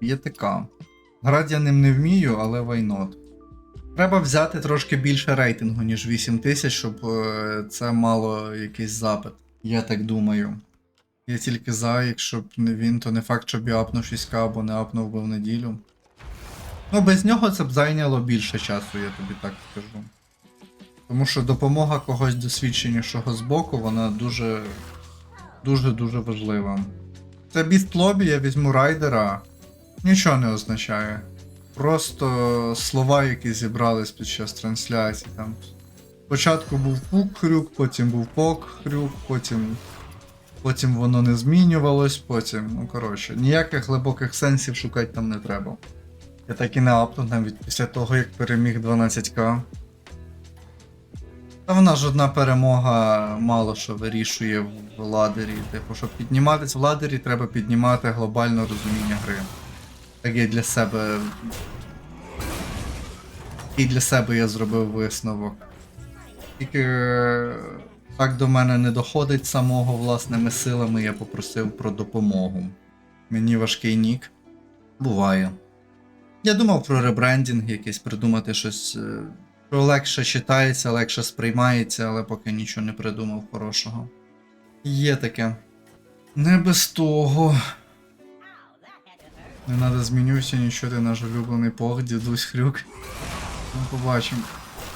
Є така. Грати я ним не вмію, але вайнот. Треба взяти трошки більше рейтингу, ніж 8000, щоб е, це мало якийсь запит. Я так думаю. Я тільки за, якщо б не він, то не факт, щоб я апнув 6к або не апнув би в неділю. Ну, без нього це б зайняло більше часу, я тобі так скажу. Тому що допомога когось досвідченішого з боку, вона дуже. дуже-дуже важлива. Це біст лобі, я візьму райдера. Нічого не означає. Просто слова, які зібрались під час трансляції. Там. Спочатку був пук хрюк, потім був пок хрюк, потім. Потім воно не змінювалось, потім, ну коротше, ніяких глибоких сенсів шукати там не треба. Я так і не апнув навіть після того, як переміг 12к. Та вона ж одна перемога мало що вирішує в ладері. Типу, щоб підніматись в ладері, треба піднімати глобальне розуміння гри. Так я для себе. І для себе я зробив висновок. Тільки е, так до мене не доходить самого власними силами, я попросив про допомогу. Мені важкий нік. Буває. Я думав про ребрендінг якийсь, придумати щось, е, що легше читається, легше сприймається, але поки нічого не придумав хорошого. Є таке. Не без того. Не треба змінюся, нічого ти наш улюблений пох, дідусь хрюк. Ну, побачимо.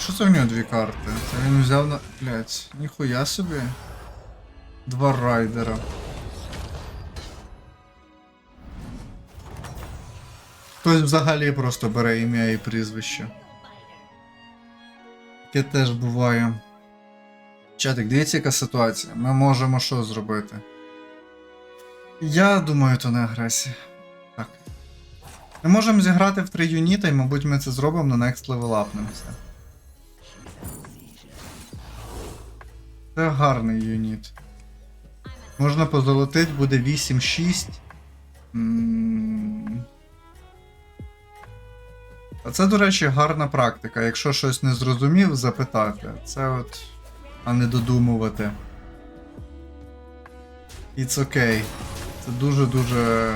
Що це в нього дві карти? Це він взяв на. Блять, ніхуя собі. Два райдера. Хтось взагалі просто бере ім'я і прізвище. Таке теж буває. Чатик, дивіться, яка ситуація. Ми можемо що зробити? Я думаю, то не агресія. Ми можемо зіграти в три юніта, і, мабуть, ми це зробимо на next level апнемося. Це гарний юніт. Можна позолотить, буде 8-6. М. А це, до речі, гарна практика. Якщо щось не зрозумів, запитати. Це от. А не додумувати. It's okay. Це дуже-дуже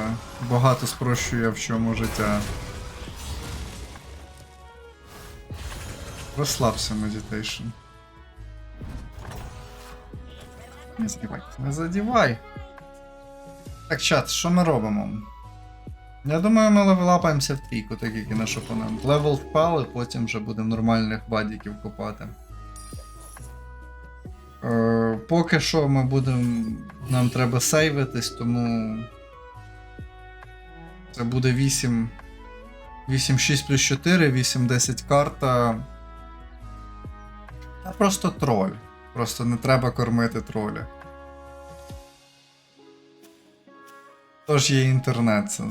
багато спрощує в чому життя. Розслабся, медитейшн. Не задівай. Не задівай. Так, чат, що ми робимо? Я думаю, ми левелапаємося в трійку, так як і наш опонент. Левел впали, потім вже будемо нормальних бадіків копати. Е, поки що ми будемо. Нам треба сейвитись, тому. Це буде 8. 8, 6 плюс 4, 8, 10 карта. Та просто троль. Просто не треба кормити троля. Тож є інтернет, це.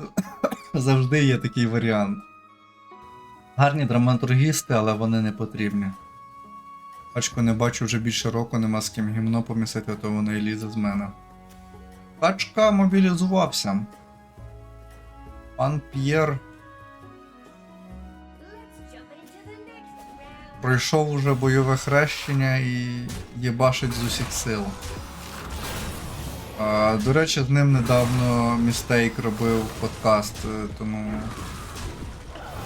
ну, Завжди є такий варіант. Гарні драматургісти, але вони не потрібні. Пачку не бачу вже більше року, нема з ким гімно помісити, то воно і лізе з мене. Пачка мобілізувався. Пан П'єр пройшов уже бойове хрещення і єбашить з усіх сил. А, до речі, з ним недавно Містейк робив подкаст, е, тому.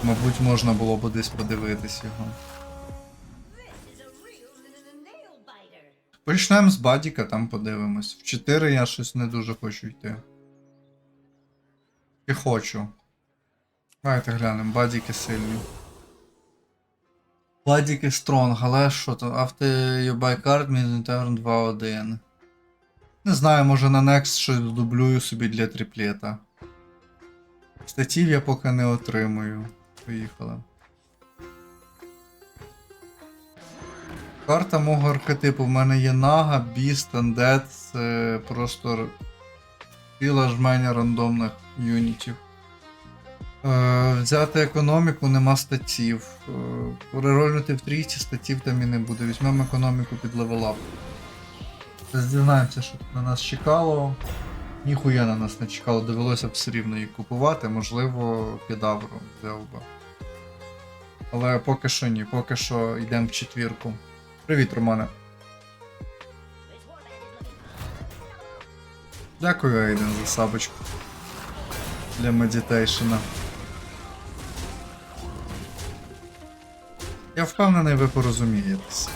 Мабуть, можна було б десь подивитись його. Почнемо з Бадіка, там подивимось. В 4 я щось не дуже хочу йти. І хочу. Давайте глянемо, бадіки сильні. Бадіки стронг, але що то? After you buy card, means 2-1. Не знаю, може на Next щось дублюю собі для тріплета. Статів я поки не отримую. Поїхали. Карта мого архетипу. В мене є Нага, Біст, Undead, це просто ціла жменя рандомних юнітів. Е, взяти економіку, нема статів. Е, перерольнути в трійці, статів там і не буде. Візьмемо економіку під левелап. Дізнаємося, що на нас чекало. Ніхуя на нас не чекало, довелося б все рівно її купувати, можливо, підавру взяв би. Але поки що ні, поки що йдемо в четвірку. Привіт, Романе. Дякую, Ейден, за сабочку. Для медітейшена. Я впевнений, ви порозумієтесь.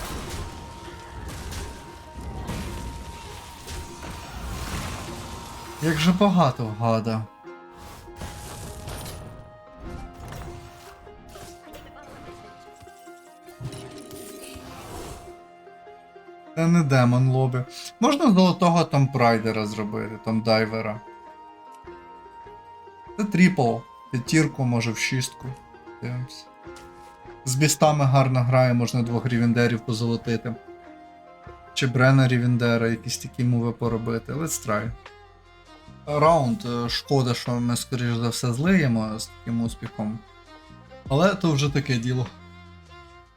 Як же багато гада. Це не демон лобі. Можна золотого там прайдера зробити, там дайвера. Це тріпл. П'ятірку, може в шістку. Дивимось. З бістами гарно грає, можна двох рівендерів позолотити. Чи Брена Рівендера, якісь такі мови поробити. Let's try. Раунд. е, Шкода, що ми, скоріш за все, злиємо з таким успіхом. Але то вже таке діло.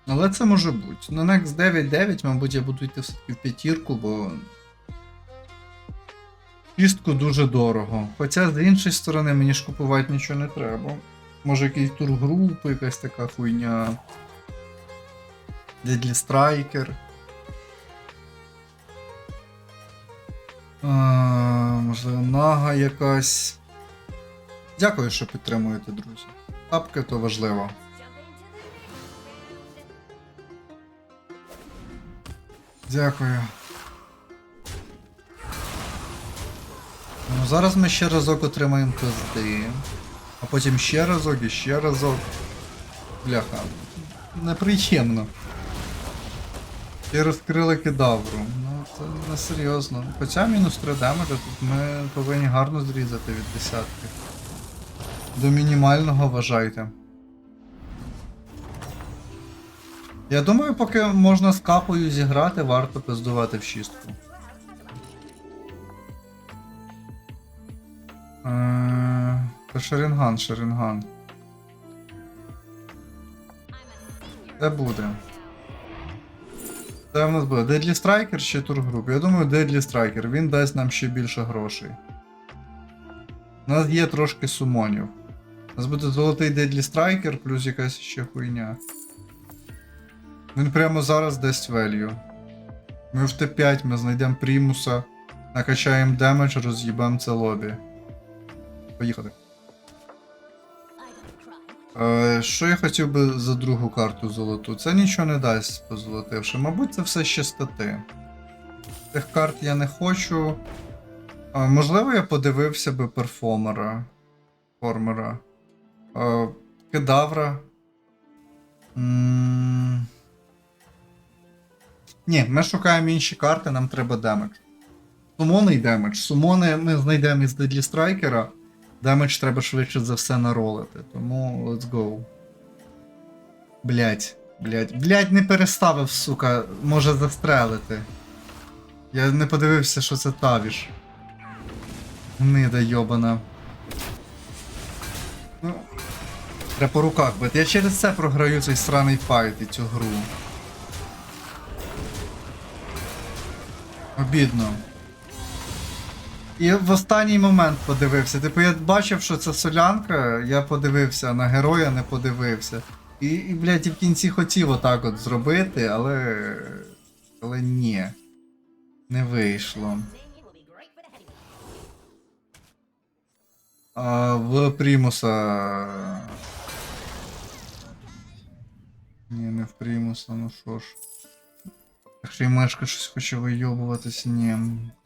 Але це може бути. На Next 9-9, мабуть, я буду йти все-таки в п'ятірку, бо. Шістку дуже дорого. Хоча з іншої сторони мені ж купувати нічого не треба. Може якийсь тур групи, якась така хуйня. Deadly Striker. А, можливо, нага якась. Дякую, що підтримуєте, друзі. Тапки то важливо. Дякую. Ну, зараз ми ще разок отримаємо пизди. А потім ще разок і ще разок. Бляха. Неприємно. І розкрили кедавру. Серйозно. Хоча мінус 3 демеджа тут ми повинні гарно зрізати від десятки. До мінімального вважайте. Я думаю, поки можна з капою зіграти, варто пиздувати в шістку. Е, Це Шерінган, Шерінган. Це буде. Це в нас буде Deadly Striker чи тургруп? Я думаю, Deadly Striker. Він дасть нам ще більше грошей. У нас є трошки сумонів. У нас буде золотий Deadly Striker, плюс якась ще хуйня. Він прямо зараз дасть value. Ми в Т5 ми знайдемо примуса, накачаємо демедж, роз'їбемо це лобі. Поїхали. Е, що я хотів би за другу карту золоту? Це нічого не дасть позолотивши. Мабуть, це все ще стати. Тих карт я не хочу. Можливо, я подивився би перформера. Формера. Е, кедавра. Ні, ми шукаємо інші карти, нам треба демедж. Сумонний демедж. Сумони ми знайдемо із Дедлі Страйкера. Демедж треба швидше за все наролити. Тому let's go. Блять, блять, блять, не переставив, сука, може застрелити. Я не подивився, що це тавіш. Гнида йобана. Ну. Треба по руках бити. Я через це програю цей сраний файт і цю гру. Обідно. І в останній момент подивився. Типу, я бачив, що це солянка, я подивився, на героя не подивився. І, і блядь, і в кінці хотів отак от зробити, але. Але ні. Не вийшло. А в Примуса. Ні, не в Примуса, ну що ж. Якщо і мешка щось хоче вийобуватись, ні,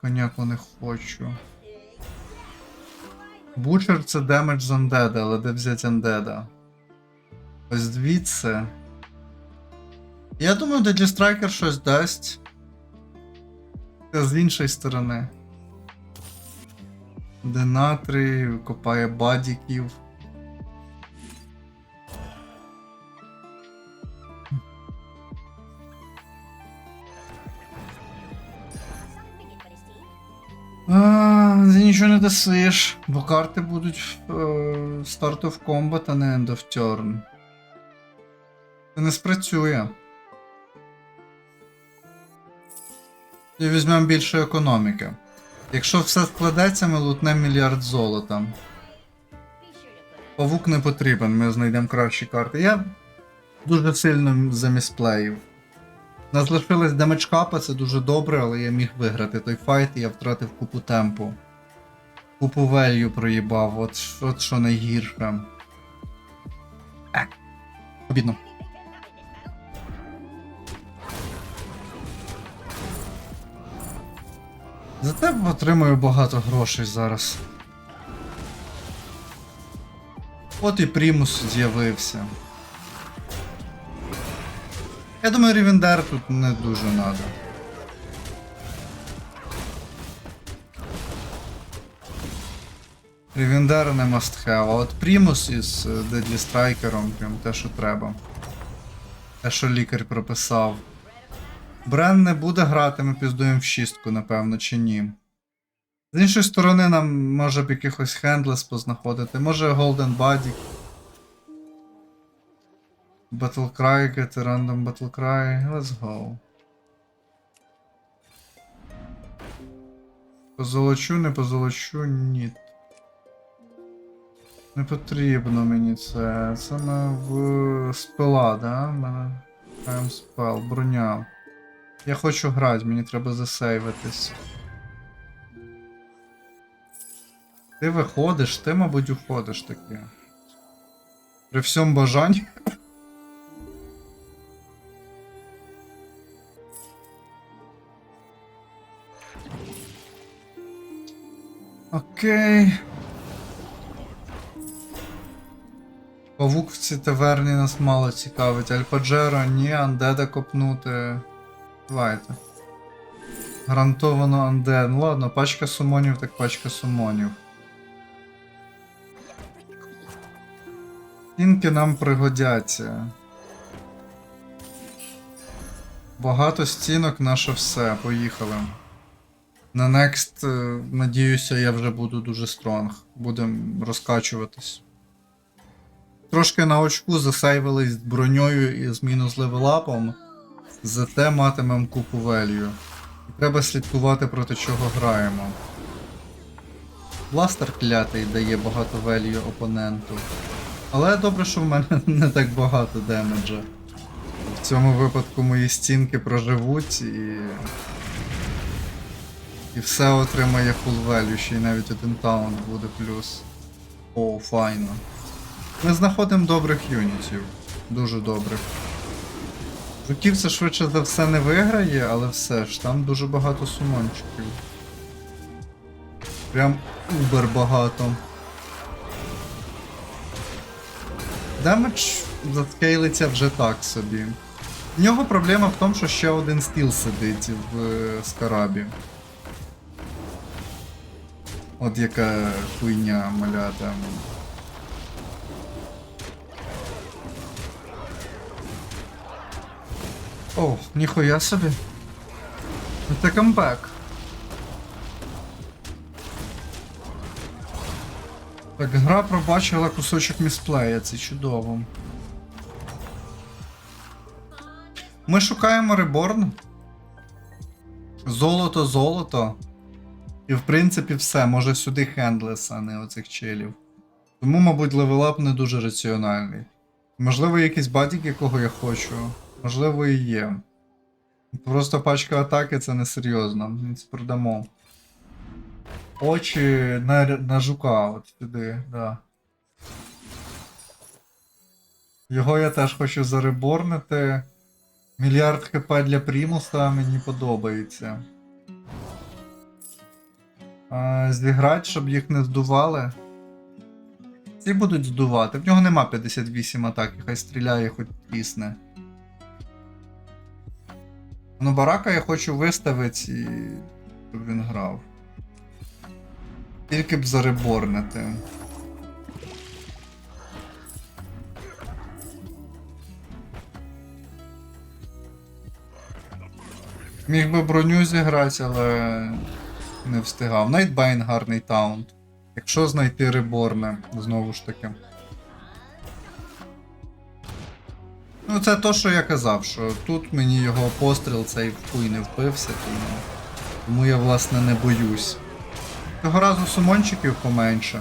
коняку не хочу. Бучер це демедж з Undead, але де взяти Undead? Ось звідси. Я думаю, Deadly Striker щось дасть. Це з іншої сторони. Денатрій, копає бадіків. Ти нічого не дасиш, бо карти будуть е, Start of Combat, а не End of Turn. Це не спрацює. І візьмемо більше економіки. Якщо все складеться, ми лутнемо мільярд золота. Павук не потрібен, ми знайдемо кращі карти. Я дуже сильно замісплеїв. Нас лишилась демедж капа, це дуже добре, але я міг виграти той файт і я втратив купу темпу. Купу велью проїбав, от, от що найгірше. Обідно. Зате отримую багато грошей зараз. От і Примус з'явився. Я думаю, Рівендер тут не дуже надо. Рівендер не must have, а от Примус із Deadly Striker прям те, що треба. Те, що лікар прописав. Брен не буде грати, ми піздуємо в шістку, напевно, чи ні. З іншої сторони, нам може б якихось хендлес познаходити, може Golden Body. Battlecry, get a random Battlecry, let's go. Позолочу, не позолочу, ні. Не потрібно мені це. Це ми в спела, да? Мене Prime спел, броня. Я хочу грати, мені треба засейвитись. Ти виходиш, ти, мабуть, уходиш таки. При всьому бажанні. Окей. Павук в цій таверні нас мало цікавить. Альфаджера, ні, андеда копнути. Давайте. Гарантовано андед. Ну ладно, пачка сумонів, так пачка сумонів. Стінки нам пригодяться. Багато стінок наше все. Поїхали. На next, е, надіюся, я вже буду дуже стронг. Будемо розкачуватись. Трошки на очку засейвились броньою і з мінус левелапом. Зате матимем купу велью. Треба слідкувати проти чого граємо. Бластер клятий дає багато велью опоненту. Але добре, що в мене не так багато демеджа. В цьому випадку мої стінки проживуть і. І все отримає full value, ще й навіть один таунт буде плюс. О, файно. Ми знаходимо добрих юнітів. Дуже добрих. Жуків це швидше за все не виграє, але все ж, там дуже багато сумончиків. Прям убер багато. Демедж заскейлиться вже так собі. В нього проблема в тому, що ще один стіл сидить в е, скарабі. От яка хуйня малята. О, ніхуя собі. Це камбек. Так, гра пробачила кусочок місплея, це чудово. Ми шукаємо реборн. Золото, золото. І в принципі все, може сюди хендлес, а не оцих челів. Тому, мабуть, левелап не дуже раціональний. Можливо, якийсь бадік, якого я хочу. Можливо, і є. Просто пачка атаки це несерйозно. Це продамо. Очі на, на жука, от сюди, да. Його я теж хочу зареборнити. Мільярд хп для Примуса мені подобається. А, зіграти, щоб їх не здували. Ці будуть здувати. В нього нема 58 атак, і хай стріляє, хоч пісне. Ну, барака я хочу виставити щоб він грав. Тільки б зареборнити. Міг би броню зіграти, але не встигав. Найтбайн гарний таунт. Якщо знайти реборне, знову ж таки. Ну, це то, що я казав, що тут мені його постріл цей в хуй не впився, тому, тому я власне не боюсь. Цього разу сумончиків поменше.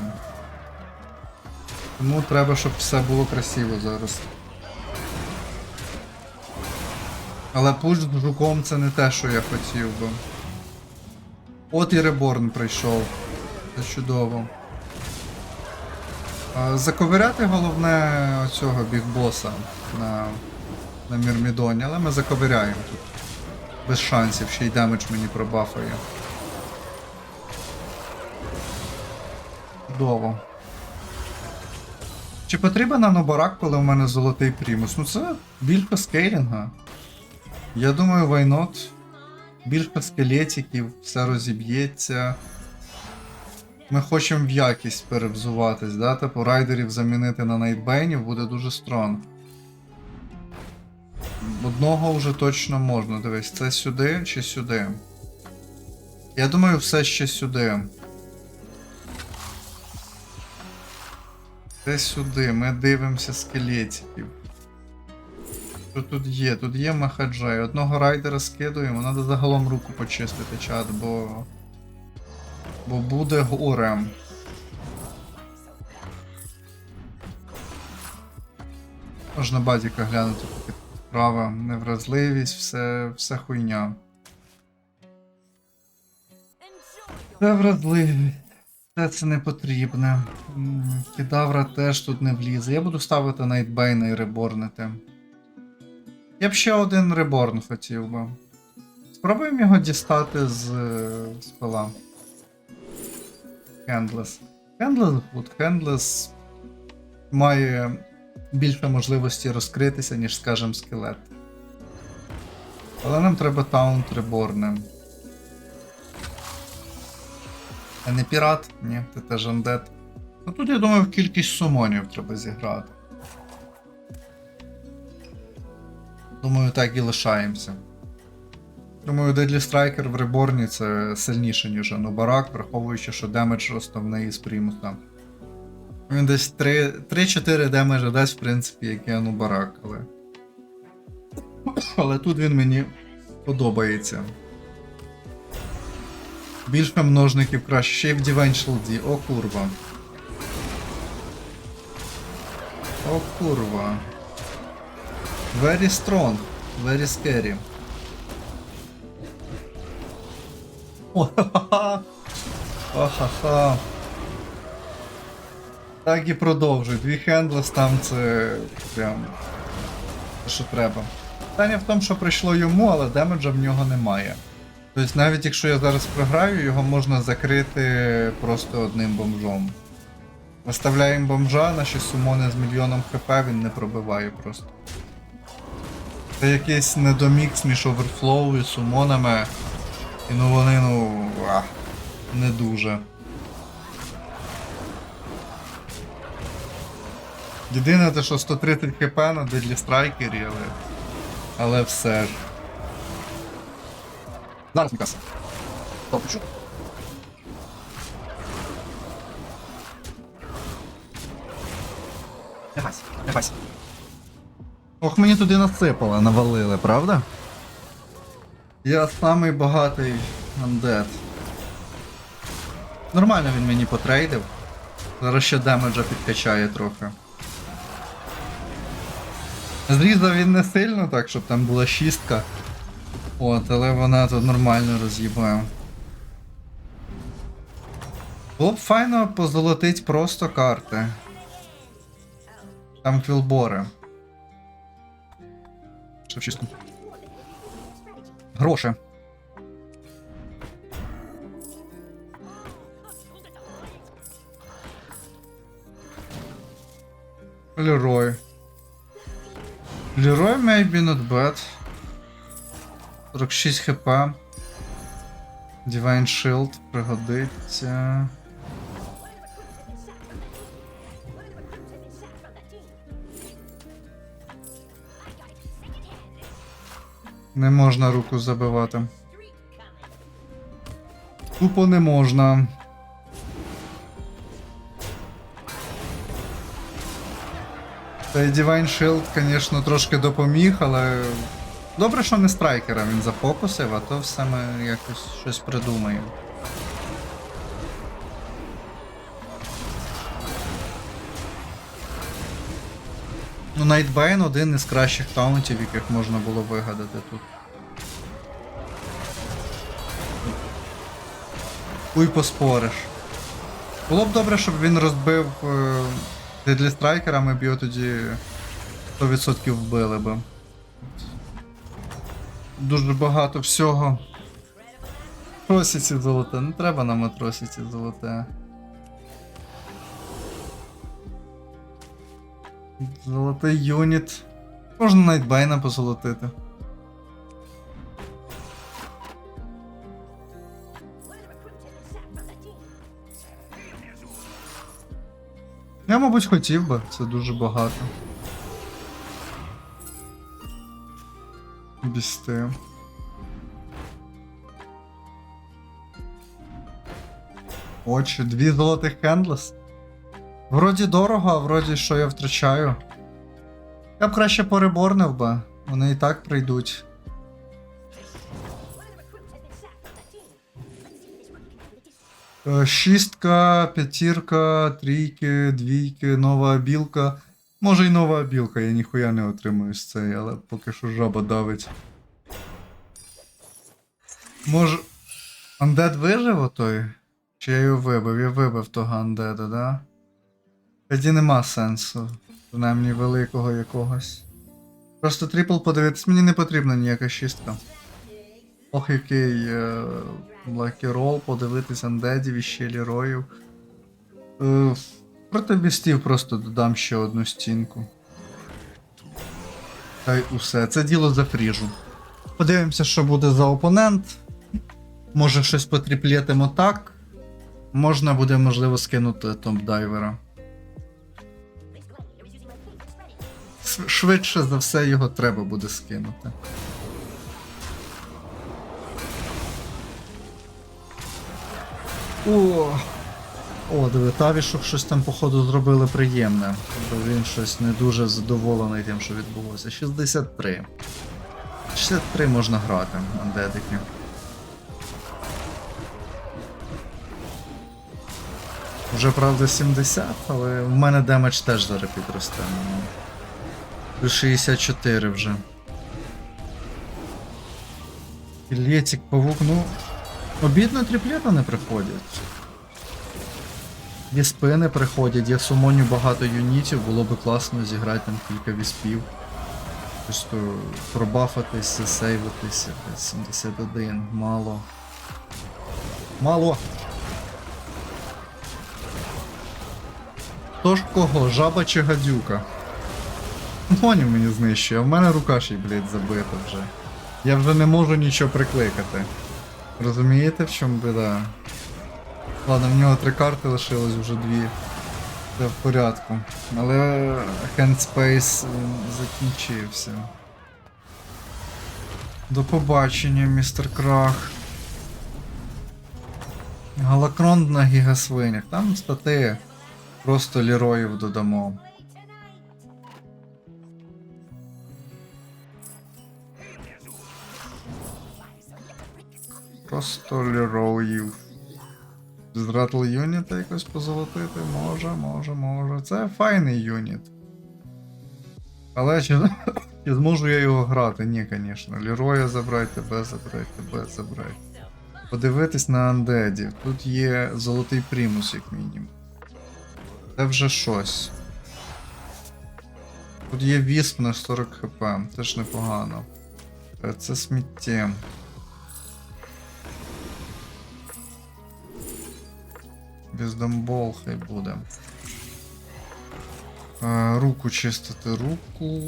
Тому треба, щоб все було красиво зараз. Але пуш з жуком це не те, що я хотів би. От і реборн прийшов. Це чудово. Заковиряти головне цього бігбоса на, на Мірмідоні, але ми заковиряємо тут. Без шансів, ще й демедж мені пробафає. Чудово. Чи потрібен нанобарак, коли в мене золотий примус? Ну це більше скейлінга. Я думаю, вайнот. Більше скелетиків, все розіб'ється. Ми хочемо в якість перевзуватись, да? Типу райдерів замінити на найтбейнів буде дуже стронг. Одного вже точно можна. Дивись, це сюди чи сюди. Я думаю, все ще сюди. Це сюди. Ми дивимося скелетиків. Що тут є? Тут є Махаджай. Одного райдера скидуємо, треба загалом руку почистити чат, бо. Бо буде горем. Можна базіка глянути поки справа. Невразливість, все, все хуйня. Це вразливість. Це це не потрібне. Кідавра теж тут не влізе. Я буду ставити Найтбейна і реборнити. Я б ще один реборн хотів би. Спробуємо його дістати з, е, з пила. Хендлес. Хендлес Гуд. Хендлес має більше можливості розкритися, ніж, скажем, скелет. Але нам треба таунт реборни. А не пірат? Ні, ти теж андет. Ну тут, я думаю, кількість сумонів треба зіграти. Думаю, так і лишаємося. Думаю, Deadly Striker в реборні це сильніше, ніж Анубарак, враховуючи, що демедж основний з примуса. Він десь 3 3-4 демеджа дасть, в принципі, як і Анубарак, але. Але тут він мені подобається. Більше множників краще. Ще й в Divine Shield. О курва. О курва. Very strong. Very scary. Ха-ха-ха. Так і продовжуй. Дві хендлес там це прям. те, що треба. Питання в тому, що прийшло йому, але демеджа в нього немає. Тобто навіть якщо я зараз програю, його можна закрити просто одним бомжом. Виставляємо бомжа, наші сумони з мільйоном хп він не пробиває просто. Це якийсь недомікс між оверфлоу і сумонами. І ну вони, ну. ах, не дуже. Єдине те, що 130 хп на дедлі страйкері, але. Але все ж. Зараз Мікаса. Топчу. Не гайся, не гайся. Ох, мені туди насипало, навалили, правда? Я самий багатий андет. Нормально він мені потрейдив. Зараз ще демеджа підкачає трохи. Зрізав він не сильно, так, щоб там була шістка. От, але вона тут нормально роз'їбає. Було б файно позолотить просто карти. Там квілбори. Ще в чистку. Гроші. Лерой. Лерой maybe not bad. 46 хп. Divine Shield пригодиться. Не можна руку забивати. Тупо не можна. Та й Divine Shield, звісно, трошки допоміг, але. Добре, що не страйкера він зафокусив, а то все ми якось щось придумаємо. Ну, Nightbane один із кращих таунтів, яких можна було вигадати тут. Хуй поспориш. Було б добре, щоб він розбив Дедлі Страйкера, ми б його тоді 100% вбили би. Дуже багато всього. Тросіці золоте. Не треба нам тросіці золоте. Золотий юніт. Можна Найтбейна позолотити. Я, мабуть, хотів би, це дуже багато. Бісти. Очі, дві золотих хендлес. Вроді дорого, а вроді що я втрачаю. Я б краще пореборнив би. Вони і так прийдуть. Е, Шістка, п'ятірка, трійки, двійки, нова білка. Може й нова білка, я ніхуя не отримую з цієї, але поки що жаба давить. Може. Андед вижив отой? Чи я його вибив? Я вибив того андеда, да? Тоді нема сенсу. Принаймні великого якогось. Просто трипл подивитись, мені не потрібна ніяка шістка. Ох, який е, Roll, подивитись андедів і ще ліроїв. Е, проти бістів просто додам ще одну стінку. Та й усе. Це діло зафріжу. Подивимося, що буде за опонент. Може щось потріплєтимо так. Можна буде, можливо, скинути топ-дайвера. Швидше за все його треба буде скинути. О, О, диви, Тавішок щось там, походу, зробили приємне. Бо він щось не дуже задоволений тим, що відбулося. 63. 63 можна грати, андедики. Вже правда 70, але в мене демедж теж зараз підросте. Плюс 64 вже. Філетик, павук, ну. Обідно тріплета не приходять. Віспи не приходять, я сумоню багато юнітів, було би класно зіграти там кілька віспів. Просто пробафатись, засейвитися. 71, мало. Мало. Хто кого? Жаба чи гадюка? Монів мені знищує, а в мене рука ще й, блядь, забита вже. Я вже не можу нічого прикликати. Розумієте, в чому біда? Ладно, в нього три карти лишилось вже дві. Це в порядку. Але Handspace закінчився. До побачення, містер Крах. Галакрон на гігасвинях. Там стати просто ліроїв додамо. Просто ліроїв. З Ратл юніта якось позолотити? Може, може, може. Це файний юніт. Але чи, чи зможу я його грати? Ні, звісно. Ліроя забрати, тебе забрати, тебе забрати. Подивитись на андедів. Тут є золотий примус, як мінімум. Це вже щось. Тут є вісп на 40 хп, теж непогано. Е, Це сміття. Віздомбол хай буде. Руку чистити руку.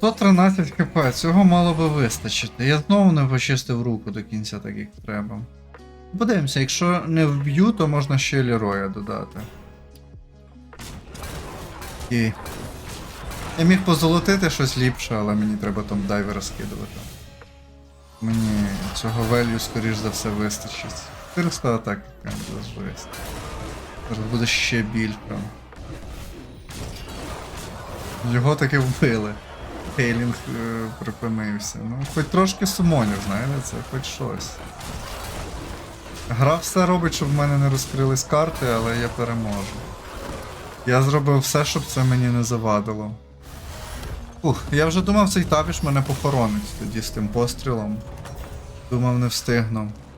То 13 хп, цього мало би вистачити. Я знову не почистив руку до кінця, так як треба. Подивимося, якщо не вб'ю, то можна ще ліроя додати. І. Я міг позолотити щось ліпше, але мені треба там дайвера скидувати. Мені цього велью, скоріш за все, вистачить. 400 атак, прям жесть. Зараз буде ще більше. Його таки вбили. Хейлінг е, припинився. Ну, хоч трошки сумонів, знаєте, це хоч щось. Гра все робить, щоб в мене не розкрились карти, але я переможу. Я зробив все, щоб це мені не завадило. Ух, я вже думав, цей табіш мене похоронить тоді з тим пострілом. Думав, не встигну.